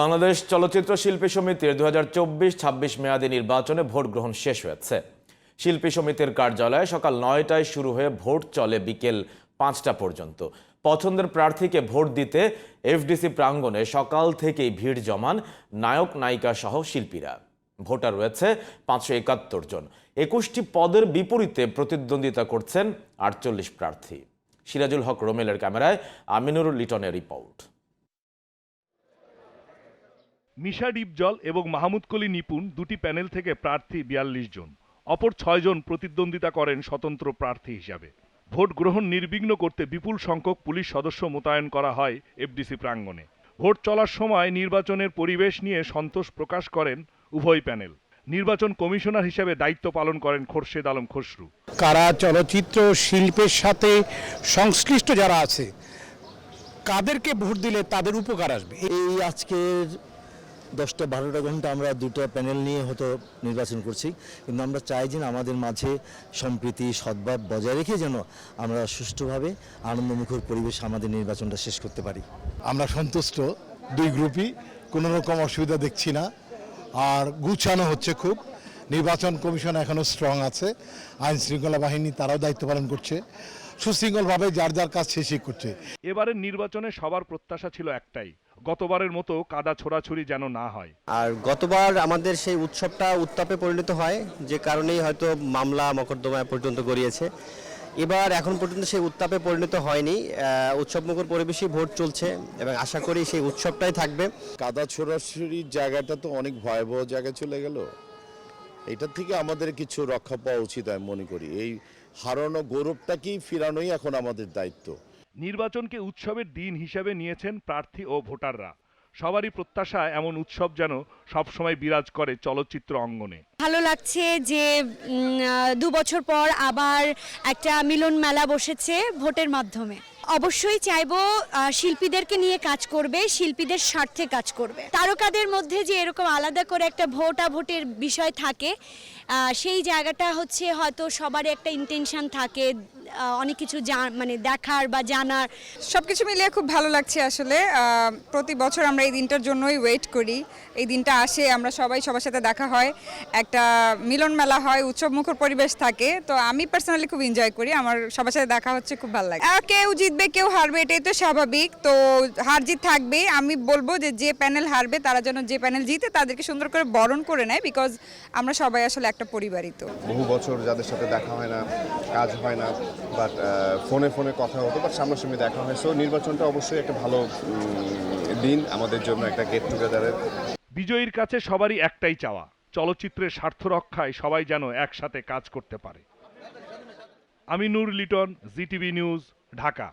বাংলাদেশ চলচ্চিত্র শিল্পী সমিতির দু হাজার চব্বিশ ছাব্বিশ মেয়াদী নির্বাচনে ভোট গ্রহণ শেষ হয়েছে। শিল্পী সমিতির কার্যালয়ে সকাল নয়টায় শুরু হয়ে ভোট চলে বিকেল পাঁচটা পর্যন্ত। পছন্দের প্রার্থীকে ভোট দিতে এফডিসি প্রাঙ্গণে সকাল থেকেই ভিড় জমান নায়ক নায়িকা সহ শিল্পীরা। ভোটার রয়েছে পাঁচশো একাত্তর জন। একুশটি পদের বিপরীতে প্রতিদ্বন্দ্বিতা করছেন আটচল্লিশ প্রার্থী। সিরাজুল হক রোমেলের ক্যামেরায় আমিনুর লিটনের রিপোর্ট। মিশা ডিপজল এবং মাহমুদ কলি নিপুণ দুটি প্যানেল থেকে প্রার্থী বিয়াল্লিশ জন। অপর ছয়জন প্রতিদ্বন্দ্বিতা করেন স্বতন্ত্র প্রার্থী হিসাবে। ভোট গ্রহণ নির্বিঘ্ন করতে বিপুল সংখ্যক পুলিশ সদস্য মোতায়েন করা হয় এফডিসি প্রাঙ্গণে। ভোট চলার সময় নির্বাচনের পরিবেশ নিয়ে সন্তোষ প্রকাশ করেন উভয় প্যানেল। নির্বাচন কমিশনার হিসেবে দায়িত্ব পালন করেন খোরশেদ আলম খসরু। কারা চলচ্চিত্র শিল্পের সাথে সংশ্লিষ্ট যারা আছে কাদেরকে ভোট দিলে তাদের উপকার আসবে? এই আজকের দশটা বারোটা ঘণ্টা আমরা দুটো প্যানেল নিয়ে হয়তো নির্বাচন করছি। কিন্তু আমরা চাই যে আমাদের মাঝে সম্প্রীতি, সদ্ভাব বজায় রেখে যেন আমরা সুষ্ঠুভাবে আনন্দমুখর পরিবেশ আমাদের নির্বাচনটা শেষ করতে পারি। আমরা সন্তুষ্ট, দুই গ্রুপই কোনো রকম অসুবিধা দেখছি না। আর গুছানো হচ্ছে খুব। নির্বাচন কমিশন এখনও স্ট্রং আছে আইন শৃঙ্খলা বাহিনী তারাও দায়িত্ব পালন করছে সুশৃঙ্খলভাবে যার যার কাজ শেষই করছে। এবারের নির্বাচনে সবার প্রত্যাশা ছিল একটাই গতবারের মতো কাদা ছোড়াছুড়ি যেন না হয়। আর গতবার আমাদের সেই উৎসবটা উত্তাপে পরিণত হয় যে কারণেই হয়তো মামলা মকদ্দমায় পর্যন্ত গড়িয়েছে। এবার এখন পর্যন্ত সেই উত্তাপে পরিণত হয়নি উৎসবমুখর পরিবেশে ভোট চলছে এবং আশা করি সেই উৎসবটাই থাকবে। কাদা ছোড়াছড়ির জায়গাটা তো অনেক ভয়াবহ জায়গায় চলে গেল। এটার থেকে আমাদের কিছু রক্ষা পাওয়া উচিত আমি মনে করি। এই হারানো গৌরবটাকেই ফিরানোই এখন আমাদের দায়িত্ব। নির্বাচনকে উৎসবের দিন হিসেবে নিয়েছেন প্রার্থী ও ভোটাররা। সবারই প্রত্যাশা এমন উৎসব যেন সবসময় বিরাজ করে চলচ্চিত্র অঙ্গনে। ভালো লাগছে যে দু বছর পর আবার একটা মিলন মেলা বসেছে ভোটের মাধ্যমে। অবশ্যই চাইব শিল্পীদেরকে নিয়ে কাজ করবে, শিল্পীদের স্বার্থে কাজ করবে। তারকাদের মধ্যে যে এরকম আলাদা করে একটা ভোটা ভোটের বিষয় থাকে সেই জায়গাটা হচ্ছে হয়তো সবারই একটা ইন্টেনশন থাকে অনেক কিছু মানে দেখার বা জানার। সবকিছু মিলিয়ে খুব ভালো লাগছে আসলে। প্রতি বছর আমরা এই দিনটার জন্যই ওয়েট করি। এই দিনটা আসে আমরা সবাই সবার সাথে দেখা হয়। একটা মিলন মেলা হয় উৎসবমুখর পরিবেশ থাকে। তো আমি পার্সোনালি খুব এনজয় করি। আমার সবার সাথে দেখা হচ্ছে খুব ভালো লাগে। কেউ জিতবে কেউ হারবে এটাই তো স্বাভাবিক। তো হার জিত থাকবে। আমি বলব যে যে প্যানেল হারবে তারা যেন যে প্যানেল জিতে তাদেরকে সুন্দর করে বরণ করে নেয় বিকজ আমরা সবাই আসলে একটা পরিবারই তো বহু বছর যাদের সাথে দেখা হয় না কাজ হয় না বাট ফোনে ফোনে কথা হতো বাট সামনাসামনি দেখা হয়। সো নির্বাচনটা অবশ্যই একটা ভালো দিন আমাদের জন্য, একটা গেট টুগেদারের বিজয়ীর কাছে সবারই একটাই চাওয়া, চলচ্চিত্রের স্বার্থ রক্ষায় সবাই যেন একসাথে কাজ করতে পারে। আমি নূর লিটন জিটিভি নিউজ, ঢাকা।